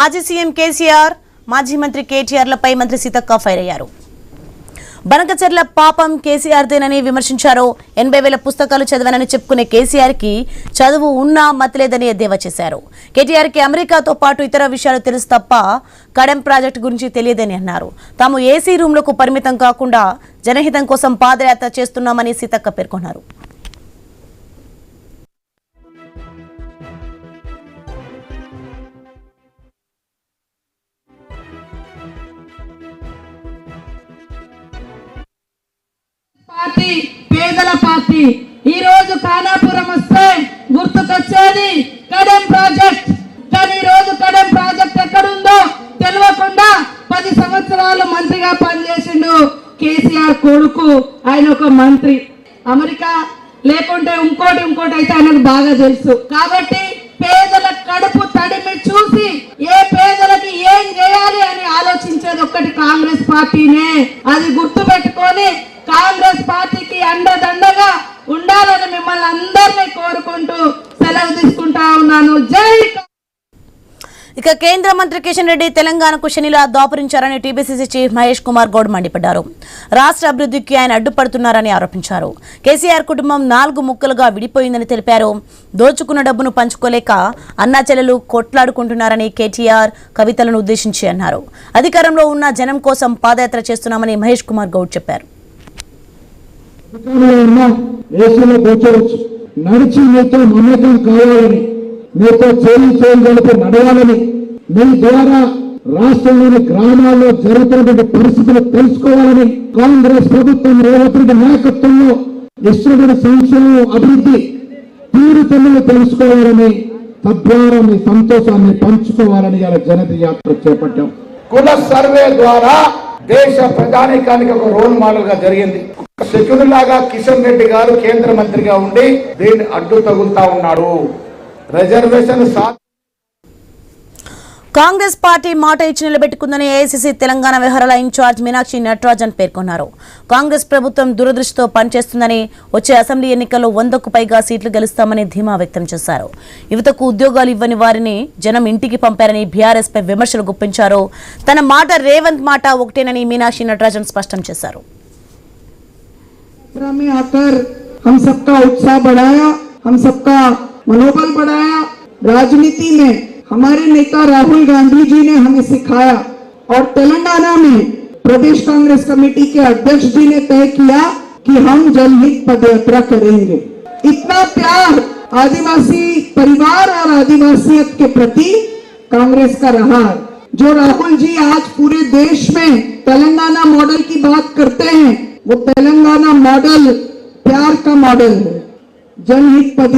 మాజీ సీఎం కేసీఆర్ మాజీ మంత్రి కేటీఆర్లపై మంత్రి సీతక్క ఫైర్ అయ్యారు. బనకచర్ల పాపం కేసీఆర్దేనని విమర్శించారు. ఎనభై వేల పుస్తకాలు చదివానని చెప్పుకునే కేసీఆర్కి చదువు ఉన్నా మతలేదని ఎద్దేవా చేశారు. కేటీఆర్కి అమెరికాతో పాటు ఇతర విషయాలు తెలుసు తప్ప కడెం ప్రాజెక్టు గురించి తెలియదని అన్నారు. తాము ఏసీ రూమ్లకు పరిమితం కాకుండా జనహితం కోసం పాదయాత్ర చేస్తున్నామని సీతక్క పేర్కొన్నారు. పార్టీ పేదల పార్టీ. ఈ రోజు కానాపురం వస్తే గుర్తుకొచ్చేది కడెం ప్రాజెక్ట్. కానీ ఈ రోజు కడెం ప్రాజెక్ట్ ఎక్కడుందో తెలియకుండా పది సంవత్సరాలు మంత్రిగా పనిచేసిండు కేసీఆర్ కొడుకు. ఆయన ఒక మంత్రి. అమెరికా లేకుంటే ఇంకోటి ఇంకోటి అయితే ఆయనకు బాగా తెలుసు. కాబట్టి పేదల కడుపు తడిమి చూసి ఏ పేదలకి ఏం చేయాలి అని ఆలోచించేది ఒక్కటి కాంగ్రెస్ పార్టీనే. కాంగ్రెస్ పార్టీకి అండదండగా ఉండాలని మిమ్మల్ని అందరినీ కోరుకుంటూ సెలవు తీసుకుంటా ఉన్నాను. జై ఇక కేంద్ర మంత్రి కిషన్ రెడ్డి తెలంగాణకు శనిలా దాపురించారని టీపీసీసీ చీఫ్ మహేష్ కుమార్ గౌడ్ మండిపడ్డారు. రాష్ట్ర అభివృద్ధికి ఆయన అడ్డుపడుతున్నారని ఆరోపించారు. కేసీఆర్ కుటుంబం నాలుగు ముక్కలుగా విడిపోయిందని తెలిపారు. దోచుకున్న డబ్బును పంచుకోలేక అన్నా చెల్లెలు కొట్లాడుకుంటున్నారని కేటీఆర్ కవితలను ఉద్దేశించి అన్నారు. అధికారంలో ఉన్న జనం కోసం పాదయాత్ర చేస్తున్నామని మహేష్ కుమార్ గౌడ్ చెప్పారు. అధికారంలో ఏసీలో కూర్చోవచ్చు. నడిచి మీతో మమేకం కావాలని మీతో చేయి చేయి కలిపి నడవాలని మీ ద్వారా రాష్ట్రంలోని గ్రామాల్లో జరుగుతున్నటువంటి పరిస్థితులు తెలుసుకోవాలని కాంగ్రెస్ ప్రభుత్వం రేవంత్ రెడ్డి నాయకత్వంలో ఇస్తున్నటువంటి సంక్షేమం అభివృద్ధి తీరుతెన్నులు తెలుసుకోవాలని తద్వారా మీ సంతోషాన్ని పంచుకోవాలని ఇలా జనత యాత్ర చేపట్టాం. కుల సర్వే ద్వారా దేశ ప్రజానీకానికి ఒక రోల్ మోడల్గా జరిగింది. శకుని లాగా కిషన్ రెడ్డి గారు కేంద్ర మంత్రిగా ఉండి దీన్ని అడ్డు తగులుతా ఉన్నాడు. రిజర్వేషన్ కాంగ్రెస్ పార్టీ మాట ఇచ్చి నిలబెట్టుకుందని ఏఐసీసీ తెలంగాణ వ్యవహారాల ఇన్ఛార్జ్ మీనాక్షి నటరాజన్ పేర్కొన్నారు. కాంగ్రెస్ ప్రభుత్వం దురదృష్టితో పనిచేస్తుందని వచ్చే అసెంబ్లీ ఎన్నికల్లో వందకు పైగా సీట్లు గెలుస్తామని ధీమా వ్యక్తం చేశారు. యువతకు ఉద్యోగాలు ఇవ్వని వారిని జనం ఇంటికి పంపారని బీఆర్ఎస్పై విమర్శలు గుప్పించారు. తన మాట రేవంత్ మాట ఒకటేనని మీనాక్షి నటరాజన్ స్పష్టం చేశారు. यात्रा में आकर हम सबका उत्साह बढ़ाया, हम सबका मनोबल बढ़ाया। राजनीति में हमारे नेता राहुल गांधी जी ने हमें सिखाया और तेलंगाना में प्रदेश कांग्रेस कमेटी के अध्यक्ष जी ने तय किया कि हम जनहित पदयात्रा करेंगे। इतना प्यार आदिवासी परिवार और आदिवासियत के प्रति कांग्रेस का रहा है। जो राहुल जी आज पूरे देश में तेलंगाना मॉडल की बात करते हैं वो तेलंगाना मॉडल प्यार का मॉडल है। जनहित